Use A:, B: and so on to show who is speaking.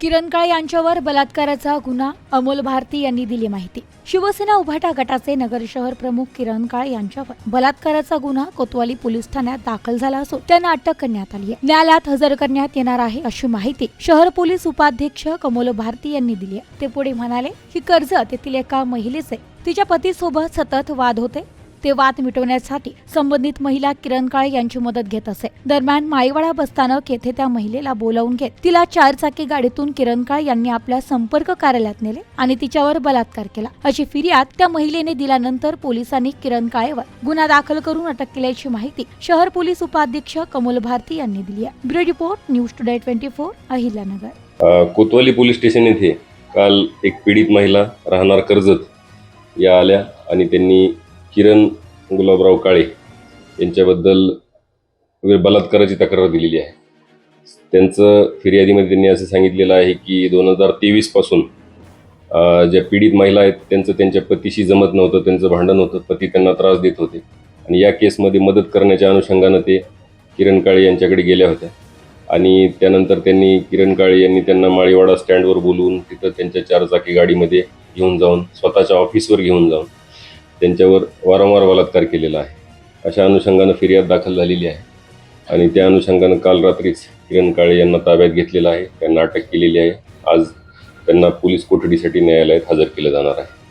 A: किरण काळे यांच्यावर बलात्काराचा गुन्हा अमोल भारती यांनी दिली माहिती. शिवसेना उभाटा गटाचे नगर शहर प्रमुख किरण काळे यांच्यावर बलात्काराचा गुन्हा कोतवाली पोलीस ठाण्यात दाखल झाला असून त्यांना अटक करण्यात आली आहे. न्यायालयात हजर करण्यात येणार आहे अशी माहिती शहर पोलीस उपाध्यक्ष अमोल भारती यांनी दिली आहे. ते पुढे म्हणाले की कर्जत येथील एका महिलेचे तिच्या पतीसोबत सतत वाद होते ते वाद मिटवण्यासाठी संबंधित महिला किरण काळे यांची मदत घेत असे. दरम्यान माईवाडा बसस्थानक येथे त्या महिलेला बोलावून घेत तिला चारचाकी गाडीतून किरण काळे यांनी आपल्या संपर्क कार्यालयात नेले आणि तिच्यावर बलात्कार केला. अशी फिर्याद त्या महिलेने दिल्यानंतर पोलिसांनी किरण काळेवर गुन्हा दाखल करून अटक केल्याची माहिती शहर पोलीस उपाधीक्षक कमल भारती यांनी दिली आहे. Bureau report News Today twenty four Ahilyanagar.
B: Kotwali police station येथे काल एक पीडित महिला राहणार कर्जत या आल्या आणि त्यांनी किरण गुलाबराव काळे यांच्याबद्दल बलात्काराची तक्रार दिलेली आहे. त्यांचं फिर्यादीमध्ये त्यांनी असं सांगितलेलं आहे की दोन हजार तेवीसपासून ज्या पीडित महिला आहेत त्यांचं त्यांच्या पतीशी जमत नव्हतं त्यांचं भांडण होतं पती त्यांना त्रास देत होते. आणि या केसमध्ये मदत करण्याच्या अनुषंगानं ते किरण काळे यांच्याकडे गेल्या होत्या. आणि त्यानंतर त्यांनी किरण काळे यांनी त्यांना माळीवाडा स्टँडवर बोलवून तिथं त्यांच्या चारचाकी गाडीमध्ये घेऊन जाऊन स्वतःच्या ऑफिसवर घेऊन जाऊन त्यांच्यावर वारंवार बलात्कार केलेला आहे. अशा अनुषंगानं फिर्याद दाखल झालेली आहे. आणि त्या अनुषंगानं काल रात्रीच किरण काळे यांना ताब्यात घेतलेलं आहे. त्यांना अटक केलेली आहे. आज त्यांना पोलीस कोठडीसाठी न्यायालयात हजर केलं जाणार आहे.